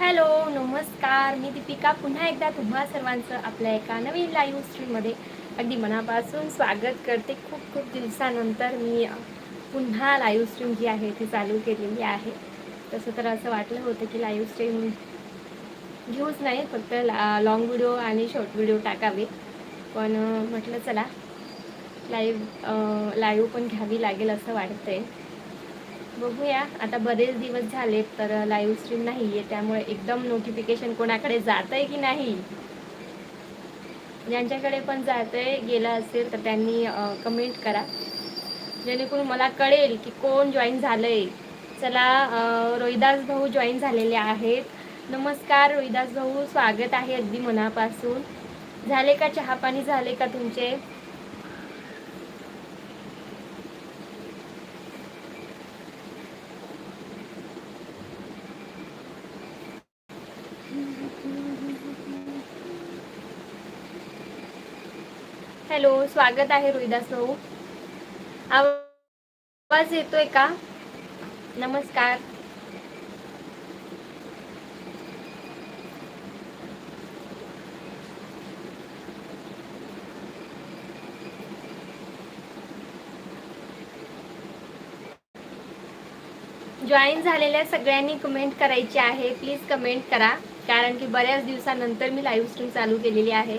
Hello नमस्कार. मी दीपिका. पुन्हा एकदा तुम्हा सर्वांचं आपल्या एका नवीन लाईव्ह स्ट्रीममध्ये अगदी मनापासून स्वागत करते. खूप खूप दिवसानंतर मी पुन्हा लाईव्ह स्ट्रीम जी आहे ती चालू केलेली आहे. तसं तर असं वाटलं होतं की लाईव्ह स्ट्रीम घेऊच नाही फक्त लॉंग व्हिडिओ आणि शॉर्ट व्हिडिओ टाकावे. पण म्हटलं चला लाईव्ह लाईव्ह पण घ्यावी लागेल असं वाटतं आहे बघूया. आता बरेच दिवस झाले तर लाईव्ह स्ट्रीम नाही आहे त्यामुळे एकदम नोटिफिकेशन कोणाकडे जात आहे की नाही? ज्यांच्याकडे पण जात आहे गेलं असेल तर त्यांनी कमेंट करा. जेणेकरून मला कळेल की कोण जॉईन झालं आहे चला रोहिदास भाऊ जॉईन झालेले आहेत. नमस्कार रोहिदास भाऊ. स्वागत आहे अगदी मनापासून. झाले का चहापाणी झाले का तुमचे? हॅलो स्वागत आहे रोहिदास भाऊ. आवाज येतोय का? नमस्कार. जॉईन झालेल्या सगळ्यांनी कमेंट करायची आहे. प्लीज कमेंट करा. कारण की बऱ्याच दिवसानंतर मी लाईव्ह स्ट्रीम चालू केलेली आहे.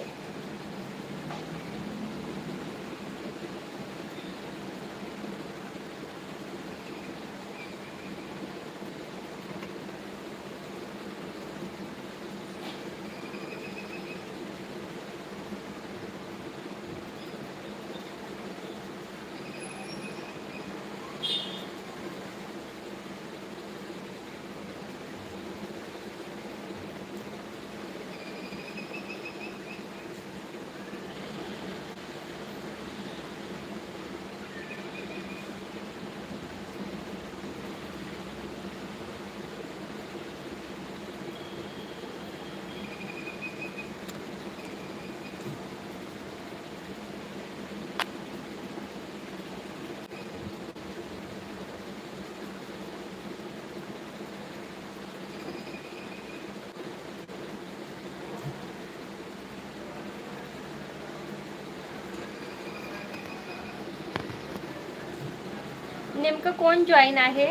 नेमकं कोण जॉईन आहे?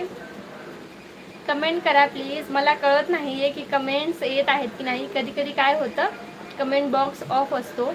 कमेंट करा प्लीज मला कळत नाही आहे की कमेंट्स येत आहेत की नाही. कधी कधी काय होतं? कमेंट बॉक्स ऑफ असतो.